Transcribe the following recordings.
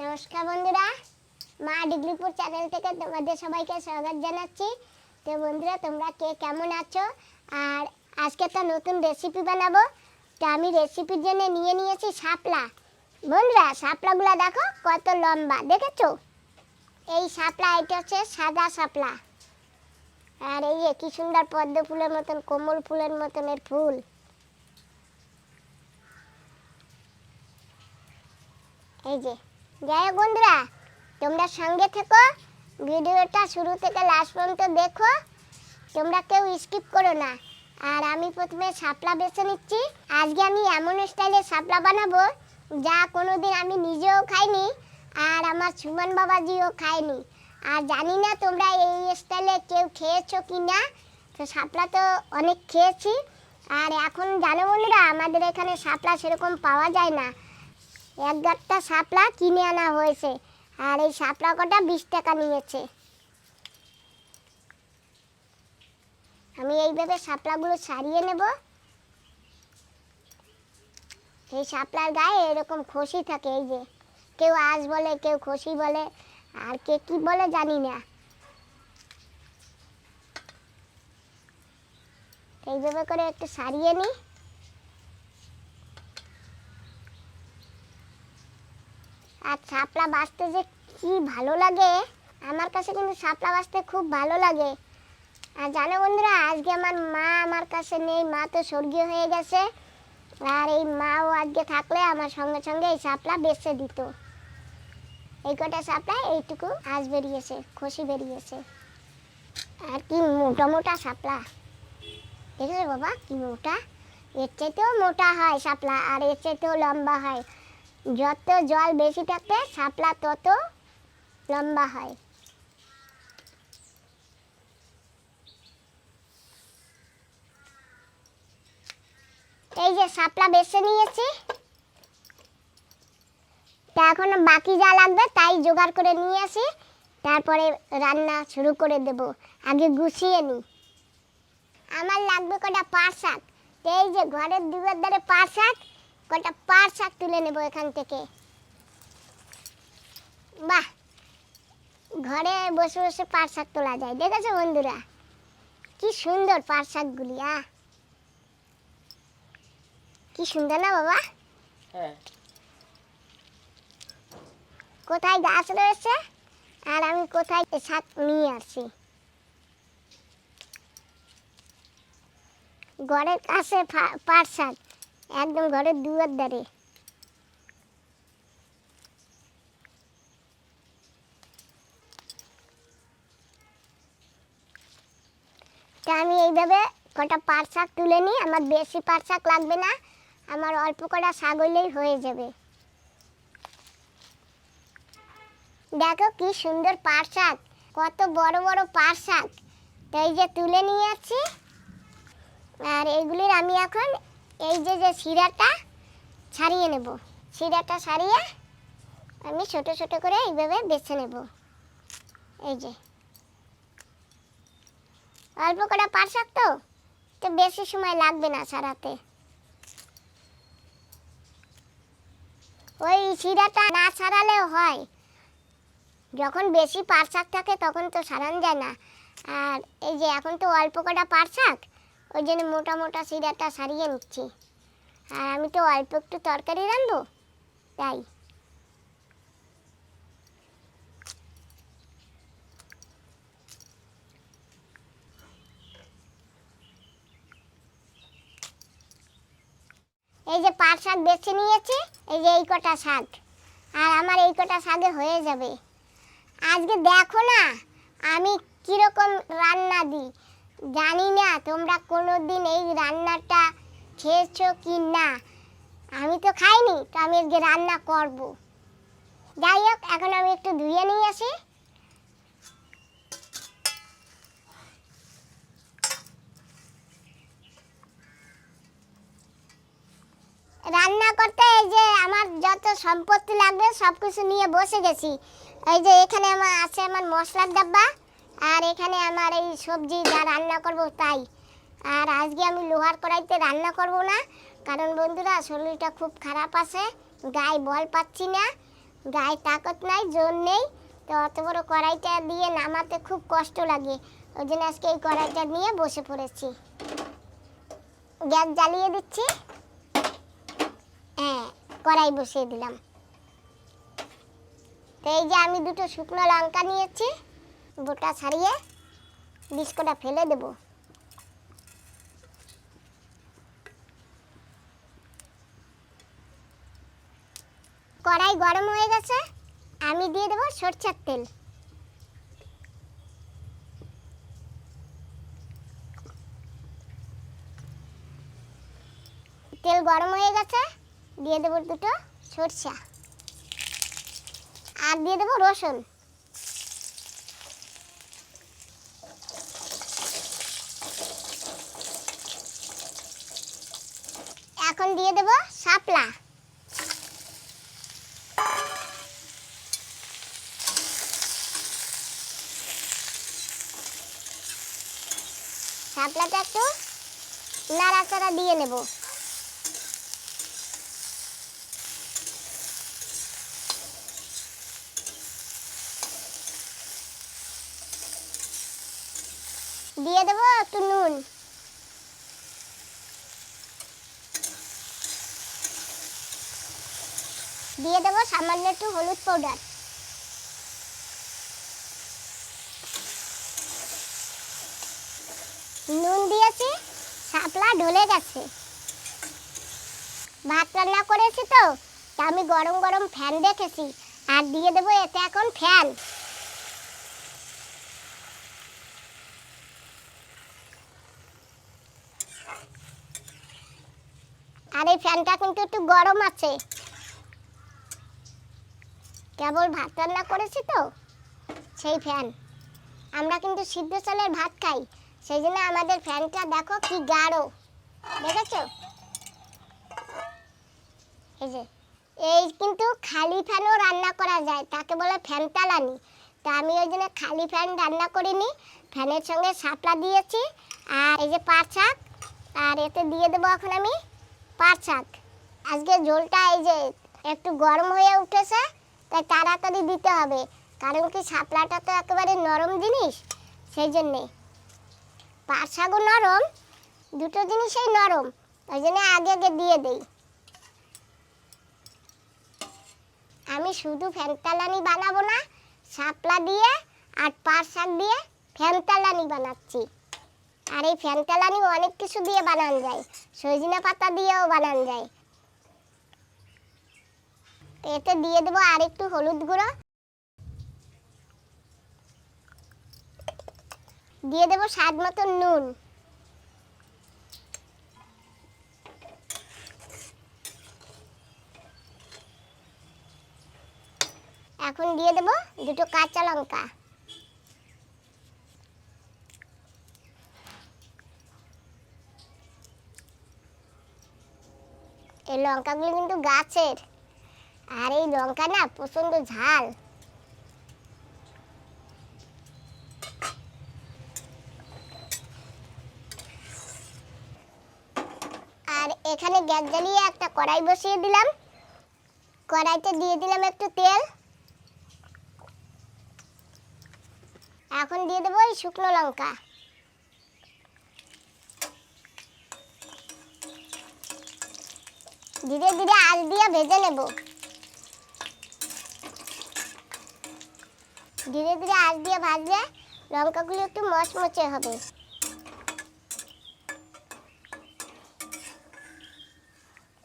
নমস্কার বন্ধুরা, মা ডিগ্রিপুর চ্যানেল থেকে তোমাদের সবাইকে স্বাগত জানাচ্ছি। তো বন্ধুরা, তোমরা কে কেমন আছো? আর আজকে একটা নতুন রেসিপি বানাবো। তো আমি রেসিপির জন্য নিয়ে নিয়েছি শাপলা। বন্ধুরা, শাপলাগুলো দেখো কত লম্বা, দেখেছ? এই শাপলা, এটা হচ্ছে সাদা শাপলা। আর এই কি সুন্দর পদ্ম ফুলের মতন, কোমল ফুলের মতন এর ফুল। এই যে যাই বন্ধুরা, তোমরা সঙ্গে থেকো, ভিডিওটা শুরু থেকে লাস্ট পর্যন্ত দেখো, তোমরা কেউ স্কিপ করো না। আর আমি প্রথমে শাপলা বেছে নিচ্ছি। আজকে আমি এমন স্টাইলে শাপলা বানাবো, যা কোনো দিন আমি নিজেও খাইনি, আর আমার সুমন বাবাজিও খায়নি। আর জানি না তোমরা এই স্টাইলে কেউ খেয়েছো কি না তো শাপলা তো অনেক খেয়েছি। আর এখন জানো বন্ধুরা, আমাদের এখানে শাপলা সেরকম পাওয়া যায় না। এক শাপলা কিনে আনা হয়েছে। আর এই শাপলা কটা বিশ টাকা নিয়েছে। আমি এইভাবে শাপলাগুলো সারিয়ে নেব। এই শাপলার গায়ে এরকম খসি থাকে এই যে। কেউ আঁশ বলে, কেউ খসি বলে, আর কে কি বলে জানি না। এইভাবে করে একটু সারিয়ে নিই। আর শাপলা বাঁচতে যে কি ভালো লাগে, আমার কাছে কিন্তু শাপলা বাঁচতে খুব ভালো লাগে। আর জানো বন্ধুরা, আজকে আমার মা আমার কাছে নেই, মা তো স্বর্গীয় হয়ে গেছে। আর এই মাও আজকে থাকলে আমার সঙ্গে সঙ্গে এই শাপলা বেছে দিত। এই কটা শাপলা এইটুকু আজ বেরিয়েছে, খসি বেরিয়েছে। আর কি মোটা মোটা শাপলা। দেখেছ বাবা, কি মোটা? এর চাইতেও মোটা হয় শাপলা, আর এর চাইতেও লম্বা হয়। যত জল বেশি থাকে, শাপলা তত লম্বা হয়। এই যে শাপলা বেছে নিয়েছি। তা এখন বাকি যা লাগবে তাই জোগাড় করে নিয়ে আসি। তারপরে রান্না শুরু করে দেব। আগে গুছিয়ে নিই। আমার লাগবে কটা পাট শাক। এই যে ঘরের দুয়ার ধারে পাট শাক কটা পাট শাক তুলে নেব এখান থেকে? বাহ! ঘরে বসে বসে পাট শাক তোলা যায় দেখেছ বন্ধুরা? কি সুন্দর পাট শাকগুলি আহ কি সুন্দর না বাবা? হ্যাঁ। কোথায় গাছ রয়েছে? আর আমি কোথায় শাক নিয়ে আসছি? ঘরের কাছে পাট শাক। একদম ঘরের দুয়ার ধারে। আমি এইভাবে কটা পাট শাক তুলে নিই, আমার বেশি পাট শাক লাগবে না, আমার অল্প কটা শাক হইলেই হয়ে যাবে। দেখো কি সুন্দর পাট শাক কত বড় বড় পাট শাক তো এই যে তুলে নিয়ে যাচ্ছি আর এইগুলির আমি এখন এই যে যে শিরাটা ছাড়িয়ে নেব। শিরাটা ছাড়িয়ে আমি ছোট ছোট করে এইভাবে বেছে নেব। এই যে। অল্প করে পাট শাক তো তো বেশি সময় লাগবে না সারাতে ওই শিরাটা না ছাড়ালেও হয়। যখন বেশি পাট শাক থাকে, তখন তো সারানো যায় না। আর এই যে, এখন তো অল্প কটা পাট শাক ওই জন্য মোটা মোটা শিরাটা সারিয়ে নিচ্ছি। আর আমি তো অল্প একটু তরকারি রাখব তাই। এই যে পাট শাক বেছে নিয়েছি, এই যে এই কটা শাক। আর আমার এই কটা শাকে হয়ে যাবে। আজকে দেখো না, আমি কীরকম রান্না দিই। জানি না তোমরা কোনো দিন এই রান্নাটা খেয়েছো কি না। আমি তো খাইনি, তো আমি আজকে রান্না করব। যাই হোক, এখন আমি একটু ধুয়ে নিয়ে আসি। রান্না করতে এই যে আমার যত সম্পত্তি লাগবে সব কিছু নিয়ে বসে গেছি। এই যে এখানে আমার আছে আমার মশলার ডাব্বা। আর এখানে আমার এই সবজি যা রান্না করব তাই। আর আজকে আমি লোহার কড়াইতে রান্না করব না, কারণ বন্ধুরা শরীরটা খুব খারাপ আছে, গায়ে বল পাচ্ছি না, গায়ে তাকত নাই, জোর নেই, তো অত বড় কড়াইটা দিয়ে নামাতে খুব কষ্ট লাগে, ওই জন্য আজকে এই কড়াইটা নিয়ে বসে পড়েছি। গ্যাস জ্বালিয়ে দিচ্ছি। হ্যাঁ কড়াই বসিয়ে দিলাম। তো এই যে আমি দুটো শুকনো লঙ্কা নিয়েছি। বোটা ছাড়িয়ে বিস্কুটটা ফেলে দেব। কড়াই গরম হয়ে গেছে, আমি দিয়ে দেবো সরষের তেল। তেল গরম হয়ে গেছে, দিয়ে দেবো দুটো সরষা। আর দিয়ে দেবো রসুন। এখন দিয়ে দেবো শাপলা। শাপলাটা একটু নাড়াচাড়া দিয়ে নেব। দিয়ে দেবো একটু নুন। দিয়ে দেবো সামান্য একটু হলুদ পাউডার নুন দিয়েছি, শাপলা ঢলে গেছে। ভাত রান্না করেছি তো আমি গরম গরম ফ্যান দেখেছি, আর দিয়ে দেবো এতে এখন ফ্যান আর এই ফ্যানটা কিন্তু একটু গরম আছে। কেবল ভাত রান্না করেছি তো? সেই ফ্যান। আমরা কিন্তু সিদ্ধ চালের ভাত খাই, সেই জন্য আমাদের ফ্যানটা দেখো কি গাঢ়। দেখেছ? এই যে, এই কিন্তু খালি ফ্যানও রান্না করা যায়, তাকে বলে ফ্যান তালানি। তা আমি ওই জন্য খালি ফ্যান রান্না করিনি, ফ্যানের সঙ্গে শাপলা দিয়েছি, আর এই যে পাট শাক, আর এতে দিয়ে দেবো এখন আমি পাট শাক। আজকে ঝোলটা এই যে একটু গরম হয়ে উঠেছে তাই তাড়াতাড়ি দিতে হবে। কারণ কি শাপলাটা তো একেবারে নরম জিনিস, সেই জন্যে। পাট শাকও নরম, দুটো জিনিসই নরম, ওই জন্য আগে আগে দিয়ে দেই। আমি শুধু ফ্যানতালানি বানাবো না, শাপলা দিয়ে আর পাট শাক দিয়ে ফ্যানতালানি বানাচ্ছি। আর এই ফ্যানতালানি অনেক কিছু দিয়ে বানানো যায়, সজনে পাতা দিয়েও বানানো যায়। এতে দিয়ে দেবো আর একটু হলুদ গুঁড়ো। দিয়ে দেবো স্বাদ মতো নুন। এখন দিয়ে দেবো দুটো কাঁচা লঙ্কা। এই লঙ্কাগুলো কিন্তু গাছের। আর এই লঙ্কা না প্রচণ্ড ঝাল। আর এখানে গ্যাস জ্বালিয়ে একটা কড়াই বসিয়ে দিলাম। কড়াইতে দিয়ে দিলাম একটু তেল। এখন দিয়ে দেবো এই শুকনো লঙ্কা। ধীরে ধীরে আল দিয়ে ভেজে নেব। ধীরে ধীরে আঁচ দিয়ে ভাজলে লঙ্কাগুলো একটু মচমচে হবে।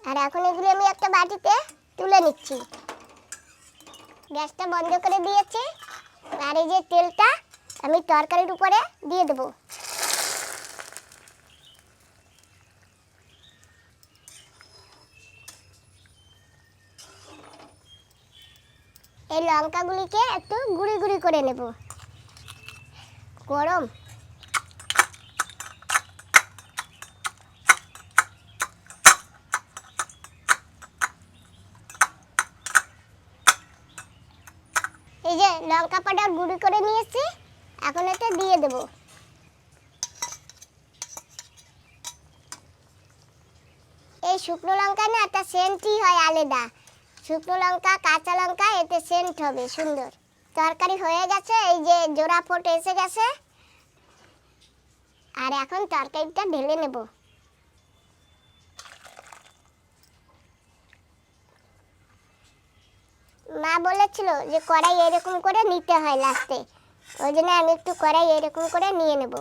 আর এখন এগুলো আমি একটা বাটিতে তুলে নিচ্ছি। গ্যাসটা বন্ধ করে দিয়েছি। আর এই যে তেলটা আমি তরকারির উপরে দিয়ে দেবো। এই লঙ্কাগুলিকে একটু গুঁড়ি গুঁড়ি করে নেব। গরম। এই যে লঙ্কা পাউডার গুঁড়ি করে নিয়েছি, এখন এটা দিয়ে দেব। এই শুকনো লঙ্কা না একটা সেন্টই হয় আলাদা। শুকনো লঙ্কা, কাঁচা লঙ্কা, এতে সেন্ট হবে, সুন্দর। তরকারি হয়ে গেছে, এই যে জোড়া ফোট এসে গেছে। আর এখন তরকারিটা ঢেলে নেব। মা বলেছিল যে কড়াই এরকম করে নিতে হয় লাস্টে। ওই জন্য আমি একটু কড়াই এরকম করে নিয়ে নেব।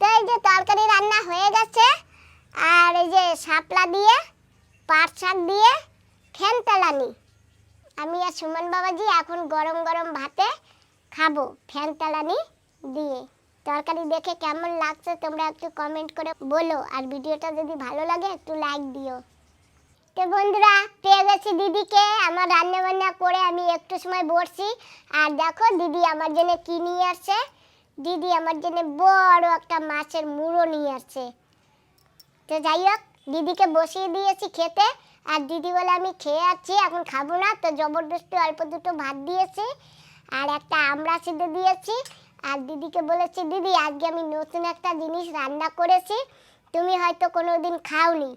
তো এই যে তরকারি রান্না হয়ে গেছে। আর এই যে শাপলা দিয়ে, পাট শাক দিয়ে ফ্যান তালানি। আমি আর সুমন বাবাজি এখন গরম গরম ভাতে খাব ফ্যান তালানি দিয়ে। তরকারি দেখে কেমন লাগছে তোমরা একটু কমেন্ট করে বলো। আর ভিডিওটা যদি ভালো লাগে একটু লাইক দিও। তো বন্ধুরা, পেয়ে গেছি দিদিকে। আমার রান্না বান্না করে আমি একটু সময় বসছি। আর দেখো, দিদি আমার জন্য কি নিয়ে আসছে? দিদি আমার জন্য বড় একটা মাছের মুড়ো নিয়ে আসছে। তো যাই হোক, দিদিকে বসিয়ে দিয়েছি খেতে। আর দিদি বলে, আমি খেয়ে আছি, এখন খাব না। তো জবরদস্তি অল্প দুটো ভাত দিয়েছি, আর একটা আমড়া সিদ্ধ দিয়েছি। আর দিদিকে বলেছি, দিদি, আজকে আমি নতুন একটা জিনিস রান্না করেছি, তুমি হয়তো কোনো দিন খাওনি।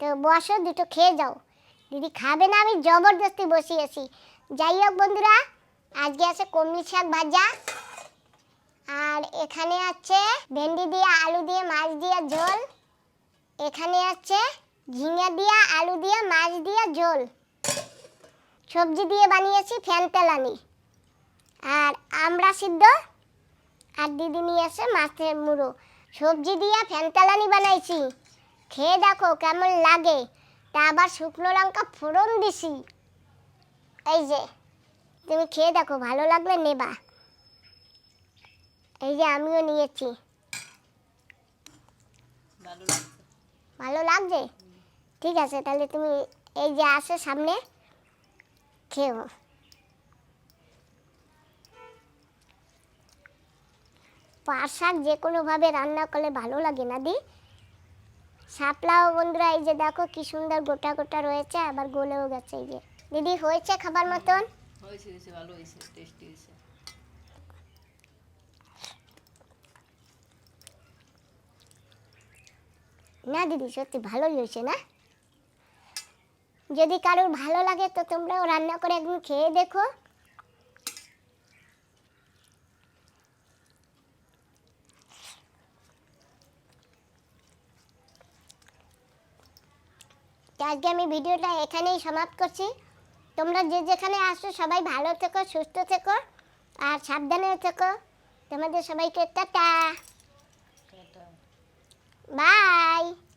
তো বসো, দুটো খেয়ে যাও। দিদি খাবে না, আমি জবরদস্তি বসিয়েছি। যাই হোক বন্ধুরা, আজকে আছে কমলি শাক ভাজা। আর এখানে আছে ভেন্ডি দিয়ে, আলু দিয়ে, মাছ দিয়ে, ঝোল। এখানে আছে ঝিঙে দিয়ে, আলু দিয়ে, মাছ দিয়ে ঝোল সবজি দিয়ে বানিয়েছি ফ্যান তেলানি। আর আমরা সিদ্ধ আর দিদি নিয়ে এসে মাছের মুড়ো। সবজি দিয়ে ফ্যান তেলানি বানাইছি। খেয়ে দেখো কেমন লাগে। তা আবার শুকনো লঙ্কা ফোড়ন দিছি। এই যে, তুমি খেয়ে দেখো, ভালো লাগলে নেবা। এই যে আমিও নিয়েছি। ভালো ভালো লাগছে? ঠিক আছে, তাহলে তুমি এই যে আসে সামনে খেও পাট শাক যে কোনোভাবে রান্না করলে ভালো লাগে না দি? শাপলাও বন্ধুরা, এই যে দেখো কি সুন্দর গোটা গোটা রয়েছে, আবার গলেও গেছে এই যে। দিদি, হয়েছে খাবার মতন? হয়েছে ভালো হয়েছে টেস্টি হয়েছে। না দিদি, সত্যি ভালোই হয়েছে না? যদি কারোর ভালো লাগে তো তোমরাও রান্না করে একদিন খেয়ে দেখো। আজকে আমি ভিডিওটা এখানেই সমাপ্ত করছি। তোমরা যে যেখানে আসো সবাই ভালো থেকো, সুস্থ থেকো, আর সাবধানে থেকো। তোমাদের সবাইকে টাটা। Tata bye